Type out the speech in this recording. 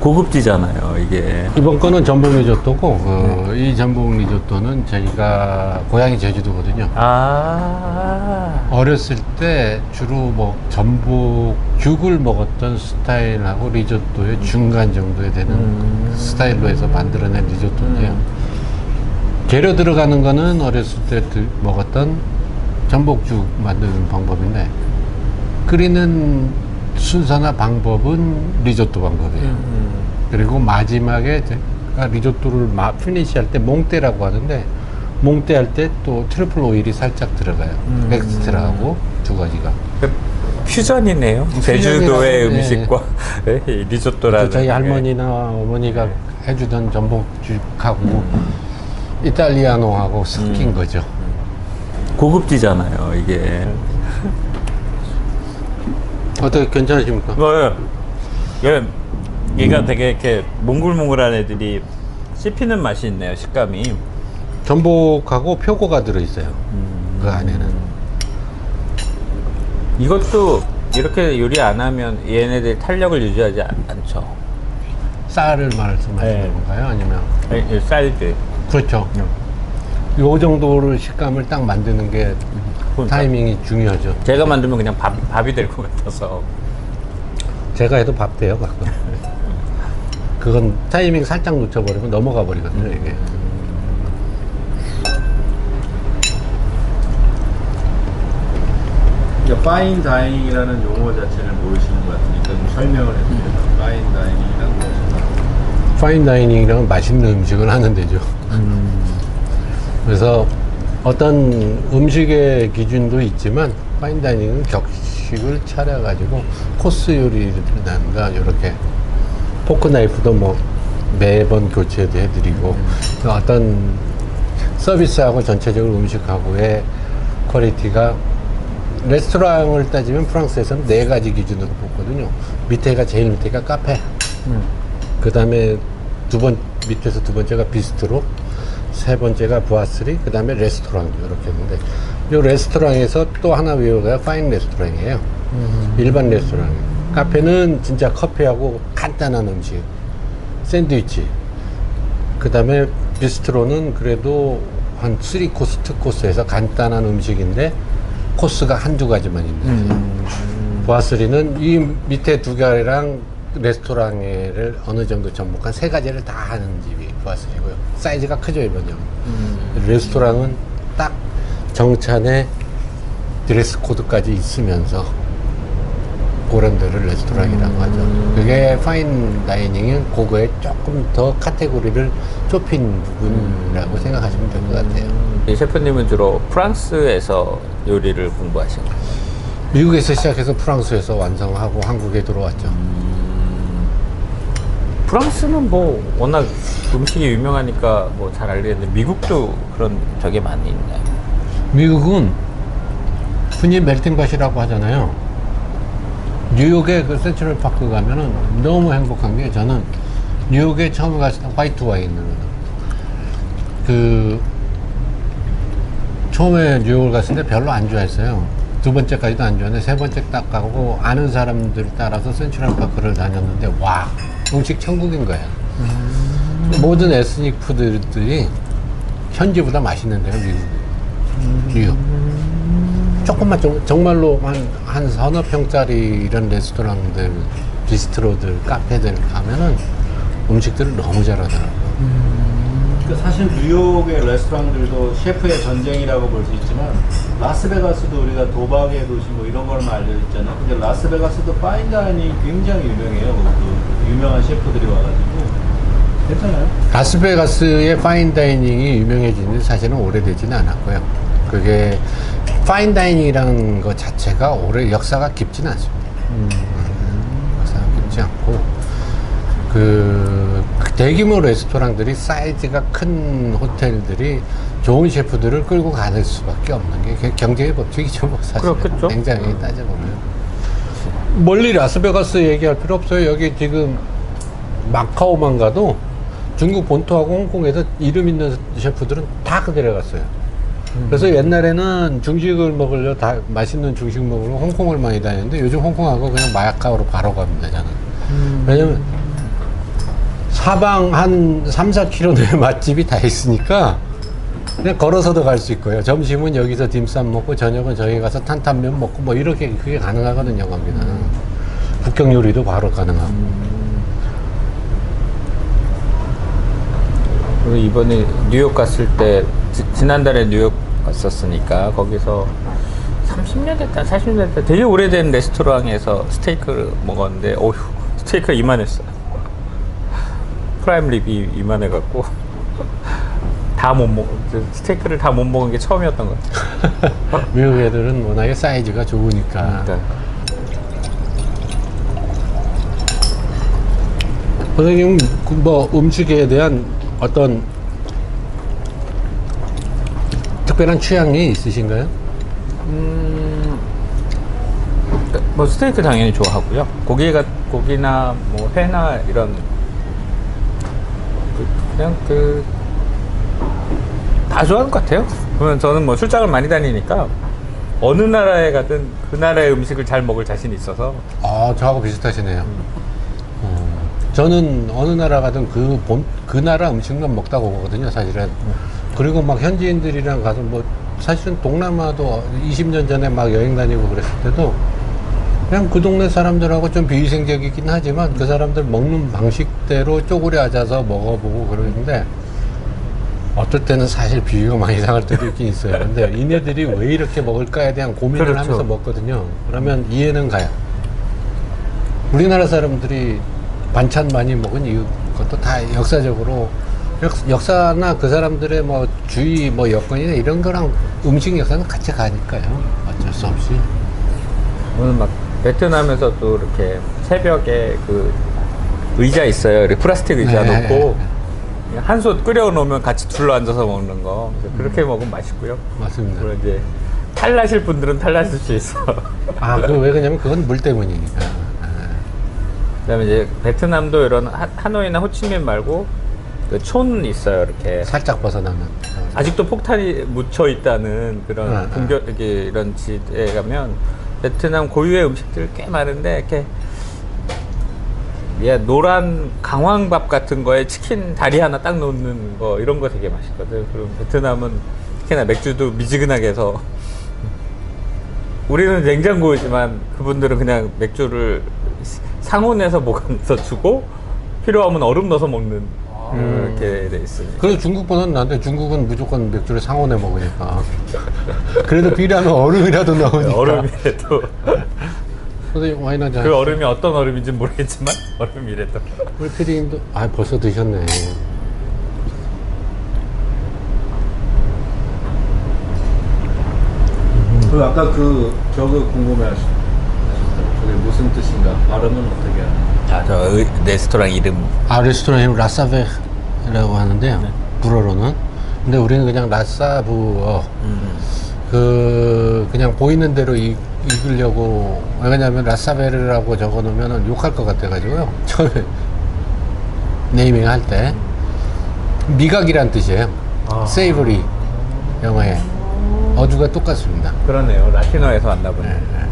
고급지잖아요, 이게. 이번 거는 전복 리조또고 어, 이 전복 리조또는 저희가 고향이 제주도거든요. 아. 어렸을 때 주로 뭐 전복 죽을 먹었던 스타일하고 리조또의 중간 정도에 되는 음. 스타일로 해서 만들어낸 리조또인데요. 재료 들어가는 거는 어렸을 때 드- 먹었던 전복죽 만드는 방법인데 끓이는 순서나 방법은 리조또 방법이에요. 음. 그리고 마지막에 제가 리조또를 마, 피니시 할 때 몽떼라고 하는데 몽떼 할 때 또 트리플 오일이 살짝 들어가요. 음. 엑스트라하고 두 가지가. 퓨전이네요. 제주도의 퓨전이라고, 음식과 네, 리조또라는. 저희 게. 할머니나 어머니가 해주던 전복죽하고 이탈리아노하고 섞인 음. 거죠. 고급지잖아요, 이게. 어떻게 괜찮으십니까? 뭐, 예. 얘가 되게 이렇게 몽글몽글한 애들이 씹히는 맛이 있네요, 식감이. 전복하고 표고가 들어있어요. 음. 그 안에는. 이것도 이렇게 요리 안 하면 얘네들이 탄력을 유지하지 않, 않죠. 쌀을 말씀하시는 네. 건가요? 아니면? 이- 이 사이즈. 그렇죠. 요 정도를 식감을 딱 만드는 게 그러니까. 타이밍이 중요하죠. 제가 만들면 그냥 밥, 밥이 될 것 같아서. 제가 해도 밥 돼요, 가끔. 그건 타이밍 살짝 놓쳐버리면 넘어가 버리거든요, 이게. 그러니까 파인 다이닝이라는 용어 자체를 모르시는 것 같으니까 좀 설명을 해주세요. 파인 다이닝이란 무엇인가? 파인 다이닝이랑 맛있는 음식을 하는 데죠. 그래서 어떤 음식의 기준도 있지만 파인 다이닝은 격식을 차려 가지고 코스 요리라든가 이렇게. 포크 나이프도 뭐 매번 교체도 해드리고 어떤 서비스하고 전체적으로 음식하고의 퀄리티가 레스토랑을 따지면 프랑스에서는 네 가지 기준으로 뽑거든요. 밑에가 제일 밑에가 카페, 그 다음에 두 번, 밑에서 두 번째가 비스트로, 세 번째가 부아스리, 그 다음에 레스토랑, 이렇게 했는데, 이 레스토랑에서 또 하나 외우가 파인 레스토랑이에요. 일반 레스토랑. 카페는 진짜 커피하고 간단한 음식, 샌드위치. 그 다음에 비스트로는 그래도 한 3코스, 2코스에서 간단한 음식인데, 코스가 한두 가지만 있는 거죠. 보아스리는 이 밑에 두 개랑 레스토랑을 어느 정도 접목한 세 가지를 다 하는 집이 보아스리고요. 사이즈가 크죠, 이번에. 레스토랑은 딱 정찬에 드레스 코드까지 있으면서 그런 데를 레스토랑이라고 하죠. 그게 파인 다이닝은 그거에 조금 더 카테고리를 좁힌 부분이라고 생각하시면 될 것 같아요. 이 셰프님은 주로 프랑스에서 요리를 공부하신 거예요. 미국에서 시작해서 프랑스에서 완성하고 한국에 들어왔죠. 프랑스는 뭐 워낙 음식이 유명하니까 뭐 잘 알겠는데 미국도 그런 적이 많이 있나요? 미국은 흔히 멜팅밭이라고 하잖아요. 뉴욕에 그 센트럴 파크 가면은 너무 행복한 게 저는 뉴욕에 처음 갔을 때 화이트 와인을 그 처음에 뉴욕을 갔을 때 별로 안 좋아했어요. 두 번째까지도 안 좋아했는데 세 번째 딱 가고 아는 사람들 따라서 센트럴 파크를 다녔는데 와 음식 천국인 거예요. 모든 에스닉 푸드들이 현지보다 맛있는데요, 미국. 뉴욕. 조금만 좀, 정말로 한, 한 서너 평짜리 이런 레스토랑들, 비스트로들, 카페들 가면은 음식들을 너무 잘하더라고요. 그러니까 사실 뉴욕의 레스토랑들도 셰프의 전쟁이라고 볼 수 있지만 라스베가스도 우리가 도박의 도시 뭐 이런 걸만 알려 있잖아요. 근데 라스베가스도 파인 다이닝이 굉장히 유명해요. 그 유명한 셰프들이 와가지고 괜찮아요. 라스베가스의 파인다이닝이 유명해진 지 사실은 오래되지는 않았고요. 그게 파인다이닝이라는 것 자체가 오래 역사가 깊지는 않습니다. 음, 역사가 깊지 않고 그 대규모 레스토랑들이 사이즈가 큰 호텔들이 좋은 셰프들을 끌고 가는 수밖에 없는 게 경제의 법칙이죠, 뭐 사실. 그렇겠죠. 굉장히 따져보면. 멀리 라스베가스 얘기할 필요 없어요. 여기 지금 마카오만 가도 중국 본토하고 홍콩에서 이름 있는 셰프들은 다 그대로 갔어요. 그래서 옛날에는 중식을 먹으려 다 맛있는 중식 먹으러 홍콩을 많이 다녔는데 요즘 홍콩하고 그냥 마카오로 바로 갑니다 저는. 왜냐면 사방 한 3, 4km 내에 맛집이 다 있으니까 그냥 걸어서도 갈 수 있고요. 점심은 여기서 딤쌈 먹고 저녁은 저기 가서 탄탄면 먹고 뭐 이렇게 그게 가능하거든요, 거기는. 북경 요리도 바로 가능하고. 우리 이번에 뉴욕 갔을 때 지, 지난달에 뉴욕 갔었으니까 거기서 30년 됐다 40년 됐다 되게 오래된 레스토랑에서 스테이크를 먹었는데 어휴 스테이크가 이만했어요 프라임 립이 이만해갖고 다 못 먹, 스테이크를 다 못 먹은 게 처음이었던 것 같아요 미국 애들은 워낙에 사이즈가 좋으니까. 그러니까 선생님, 그뭐 음식에 대한 어떤 특별한 취향이 있으신가요? 뭐 스테이크 당연히 좋아하고요. 고기가 고기나 뭐 회나 이런 그- 그냥 그 다 좋아하는 것 같아요. 그러면 저는 뭐 출장을 많이 다니니까 어느 나라에 가든 그 나라의 음식을 잘 먹을 자신이 있어서 아, 저하고 비슷하시네요. 어, 저는 어느 나라 가든 그 본, 그 나라 음식만 먹다고 보거든요, 사실은. 그리고 막 현지인들이랑 가서 뭐, 사실은 동남아도 20년 전에 막 여행 다니고 그랬을 때도 그냥 그 동네 사람들하고 좀 비위생적이긴 하지만 그 사람들 먹는 방식대로 쪼그려 앉아서 먹어보고 그러는데 어떨 때는 사실 비위가 많이 상할 때도 있긴 있어요. 근데 이네들이 왜 이렇게 먹을까에 대한 고민을 그렇죠. 하면서 먹거든요. 그러면 이해는 가요. 우리나라 사람들이 반찬 많이 먹은 이유 그것도 다 역사적으로 역, 역사나 그 사람들의 뭐 주의 뭐 여건이나 이런 거랑 음식 역사는 같이 가니까요. 어쩔 수 없이. 오늘 막 베트남에서도 이렇게 새벽에 그 의자 있어요. 이렇게 플라스틱 의자 네. 놓고 한솥 끓여 놓으면 같이 둘러 앉아서 먹는 거 그렇게 먹으면 맛있고요. 맞습니다. 그리고 이제 탈나실 분들은 탈나실 수 있어. 아, 그 왜 그러냐면 그건 물 때문이니까. 그다음에 이제 베트남도 이런 하, 하노이나 호치민 말고 그 촌 있어요. 이렇게 살짝 벗어나면. 아직도 폭탄이 묻혀 있다는 그런 아, 아. 분교 이렇게 이런 지에 가면 베트남 고유의 음식들 꽤 많은데 이렇게 예, 노란 강황밥 같은 거에 치킨 다리 하나 딱 놓는 거 이런 거 되게 맛있거든. 그리고 베트남은 특히나 맥주도 미지근하게 해서 우리는 냉장고이지만 그분들은 그냥 맥주를 상온에서 보관해서 주고 필요하면 얼음 넣어서 먹는 이렇게 돼 있으니까. 그래도 중국보다는 나는데 중국은 무조건 맥주를 상온에 먹으니까. 그래도 필요하면 얼음이라도 넣으니까. 얼음이라도 선생님 와인 한잔. 그 얼음이 어떤 얼음인지 모르겠지만 얼음이라도 우리 피디님도 아 벌써 드셨네. 그 아까 그 저거 궁금해하셨어요. 그게 무슨 뜻인가? 발음은 어떻게 하나요? 아저 레스토랑 이름 아 레스토랑 이름 라사베라고 하는데요. 불어로는. 근데 우리는 그냥 라사부어. 그 그냥 보이는 대로 읽, 읽으려고 왜냐면 라사베르라고 적어 놓으면 욕할 것 같아 가지고요. 처음에 네이밍 할 때 미각이란 뜻이에요. 아. 세이버리 영어에 어두가 똑같습니다. 그러네요 라틴어에서 왔나 보네 네, 네.